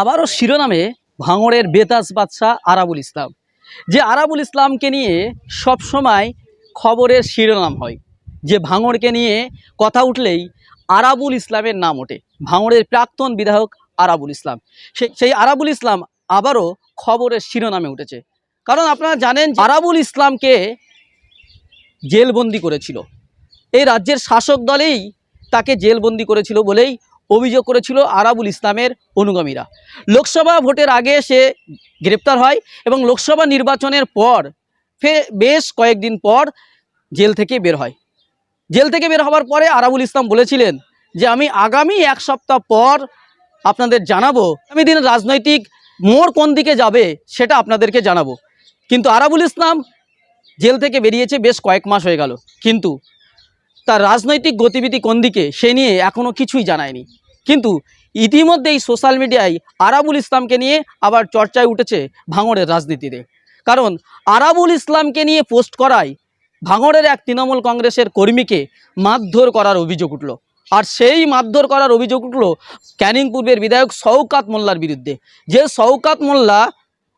আবারও শিরোনামে ভাঙড়ের বেতাজ বাদশাহ আরাবুল ইসলাম। যে আরাবুল ইসলামকে নিয়ে সব সময় খবরের শিরোনাম হয়, যে ভাঙড়কে নিয়ে কথা উঠলেই আরাবুল ইসলামের নাম ওঠে। ভাঙড়ের প্রাক্তন বিধায়ক আরাবুল ইসলাম। সেই আরাবুল ইসলাম আবারও খবরের শিরোনামে উঠেছে। কারণ আপনারা জানেন আরাবুল ইসলামকে জেলবন্দি করেছিল। এই রাজ্যের শাসক দলেই তাকে জেলবন্দি করেছিল বলেই অভিযোগ করেছিল আরাবুল ইসলামের অনুগামীরা। লোকসভা ভোটের আগে সে গ্রেপ্তার হয় এবং লোকসভা নির্বাচনের পর ফে বেশ কয়েকদিন পর জেল থেকে বের হয়। জেল থেকে বের হওয়ার পরে আরাবুল ইসলাম বলেছিলেন যে, আমি আগামী এক সপ্তাহ পর আপনাদের জানাব। আমি দিন রাজনৈতিক মোড় কোন দিকে যাবে সেটা আপনাদেরকে জানাব। কিন্তু আরাবুল ইসলাম জেল থেকে বেরিয়েছে বেশ কয়েক মাস হয়ে গেল। কিন্তু তার রাজনৈতিক গতিবিধি কোন দিকে, সে নিয়ে এখনও কিছুই জানায়নি। কিন্তু ইতিমধ্যেই সোশ্যাল মিডিয়ায় আরাবুল ইসলামকে নিয়ে আবার চর্চায় উঠেছে ভাঙড়ের রাজনীতিতে। কারণ আরাবুল ইসলামকে নিয়ে পোস্ট করায় ভাঙড়ের এক তৃণমূল কংগ্রেসের কর্মীকে মারধর করার অভিযোগ উঠল। আর সেই মারধর করার অভিযোগ উঠল ক্যানিং পূর্বের বিধায়ক শওকাত মোল্লার বিরুদ্ধে। যে শওকাত মোল্লা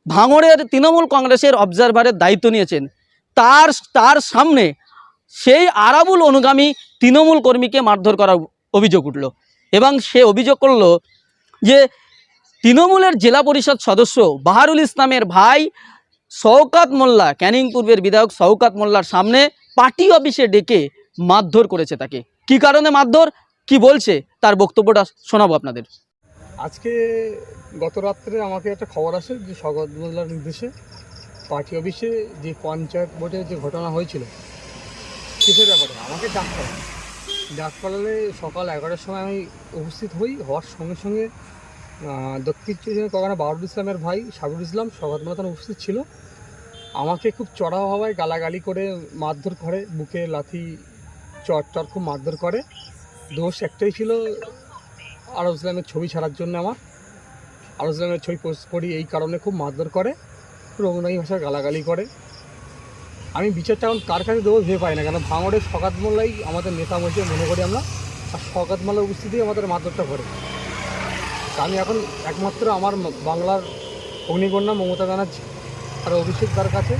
ভাঙড়ের তৃণমূল কংগ্রেসের অবজারভারের দায়িত্ব নিয়েছেন, তার তার সামনে সেই আরাবুল অনুগামী তৃণমূল কর্মীকে মারধর করার অভিযোগ উঠল। এবং সে অভিযোগ করল যে তৃণমূলের জেলা পরিষদ সদস্য বাহারুল ইসলামের ভাই শওকাত মোল্লা, ক্যানিং পূর্বের বিধায়ক শওকাত মোল্লার সামনে পার্টি অফিসে ডেকে মারধর করেছে তাকে। কি কারণে মারধর? কি বলছে? তার বক্তব্যটা শোনাবো আপনাদের। আজকে গত রাত্রে আমাকে একটা খবর আসে যে স্বগত মোল্লার নির্দেশে পার্টি অফিসে যে পঞ্চায়েত ভোটে যে ঘটনা হয়েছিল কিসের ব্যাপারে? আমাকে ডাক করা ডাক করালে সকাল এগারোটার সময় আমি উপস্থিত হই। হওয়ার সঙ্গে সঙ্গে দক্ষিণ চব্বিশ কখনো বাবুল ইসলামের ভাই সাবুল ইসলাম মোল্লা তখন উপস্থিত ছিল। আমাকে খুব চড়া হওয়ায় গালাগালি করে মারধর করে, বুকে লাথি চট চট খুব মারধর করে। দোষ একটাই ছিল আরব ইসলামের ছবি ছাড়ার জন্য আমার। আরব ইসলামের ছবি পোস্ট করি এই কারণে খুব মারধর করে রঘুনাই ভাষায় গালাগালি করে। আমি বিচারটা এখন কার কাছে দেবো ভেবে পাই না, কেন ভাঙড়ের মোল্লাই আমাদের নেতা বলছে মনে করি আমরা, আর মোল্লার উপস্থিতি আমাদের মারধরটা করে। আমি এখন একমাত্র আমার বাংলার অগ্নিকন্যা মমতা ব্যানার্জি আর অভিষেক তার কাছে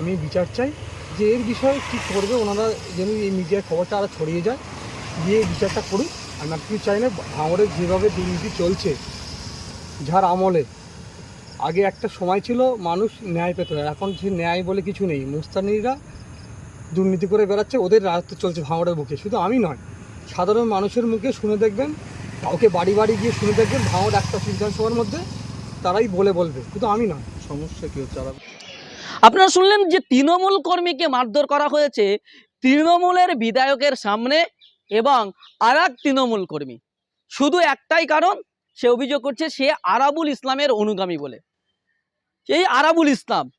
আমি বিচার চাই যে এর বিষয়ে কী করবে, ওনারা যেন এই মিডিয়ার খবরটা আরও ছড়িয়ে যায়, দিয়ে বিচারটা করুক। আমি আর কিছু চাই না, ভাঙড়ের যেভাবে দুর্নীতি চলছে, যার আমলে আগে একটা সময় ছিল মানুষ ন্যায় পেত না। এখন সে ন্যায় বলে কিছু নেই। মুস্তানিরা দুর্নীতি করে বেড়াচ্ছে ওদের রাজত্ব চলছে ভাঙড়ের বুকে শুধু আমি নয় সাধারণ মানুষের মুখে শুনে দেখবেন কাউকে বাড়ি বাড়ি গিয়ে শুনে দেখবেন ভাঙড় একটা বিধানসভার মধ্যে তারাই বলে বলবে। শুধু আমি নয়। সমস্যা কী হচ্ছে? আর আপনারা শুনলেন যে তৃণমূল কর্মীকে মারধর করা হয়েছে তৃণমূলের বিধায়কের সামনে এবং আর এক তৃণমূল কর্মী। শুধু একটাই কারণ সে অভিযোগ করছে সে আরাবুল ইসলামের অনুগামী বলে। এই আরাবুল ইসলাম,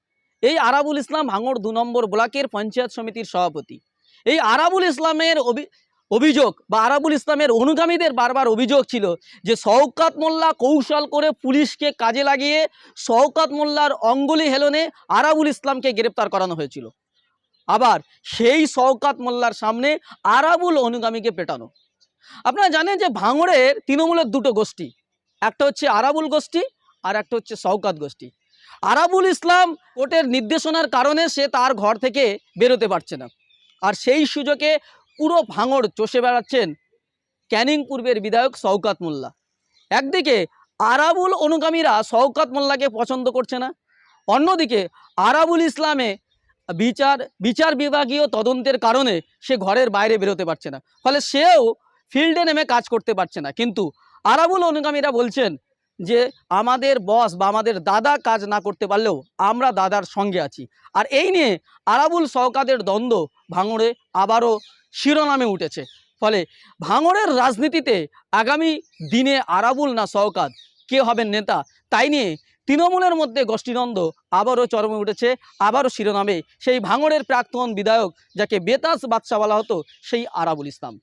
এই আরাবুল ইসলাম ভাঙড় দু নম্বর ব্লকের পঞ্চায়েত সমিতির সভাপতি। এই আরাবুল ইসলামের অভি- অভিযোগ বা আরাবুল ইসলামের অনুগামীদের বারবার অভিযোগ ছিল যে শওকাত মোল্লা কৌশল করে পুলিশকে কাজে লাগিয়ে শওকাত মোল্লার অঙ্গুলি হেলনে আরাবুল ইসলামকে গ্রেপ্তার করানো হয়েছিল। আবার সেই শওকাত মোল্লার সামনে আরাবুল অনুগামীকে পেটানো। আপনারা জানেন যে ভাঙড়ের তৃণমূলের দুটো গোষ্ঠী একটা হচ্ছে আরাবুল গোষ্ঠী আর একটা হচ্ছে শওকাত গোষ্ঠী। আরাবুল ইসলাম কোর্টের নির্দেশনার কারণে সে তার ঘর থেকে বেরোতে পারছে না। আর সেই সুযোগে পুরো ভাঙড় চষে বেড়াচ্ছেন ক্যানিং পূর্বের বিধায়ক শওকাত মোল্লা। একদিকে আরাবুল অনুগামীরা শওকাত মোল্লাকে পছন্দ করছে না, অন্যদিকে আরাবুল ইসলামে বিচার বিচার বিভাগীয় তদন্তের কারণে সে ঘরের বাইরে বেরোতে পারছে না। ফলে সেও ফিল্ডে নেমে কাজ করতে পারছে না। কিন্তু আরাবুল অনুগামীরা বলছেন যে আমাদের বস বা আমাদের দাদা কাজ না করতে পারলেও আমরা দাদার সঙ্গে আছি। আর এই নিয়ে আরাবুল শওকাতের দ্বন্দ্ব ভাঙড়ে আবারও শিরোনামে উঠেছে। ফলে ভাঙড়ের রাজনীতিতে আগামী দিনে আরাবুল না শওকাত কে হবেন নেতা, তাই নিয়ে তৃণমূলের মধ্যে গোষ্ঠীদ্বন্দ্ব আবারও চরমে উঠেছে, আবারও শিরোনামে সেই ভাঙড়ের প্রাক্তন বিধায়ক যাকে বেতাস বাদশা বলা হতো, সেই আরাবুল ইসলাম।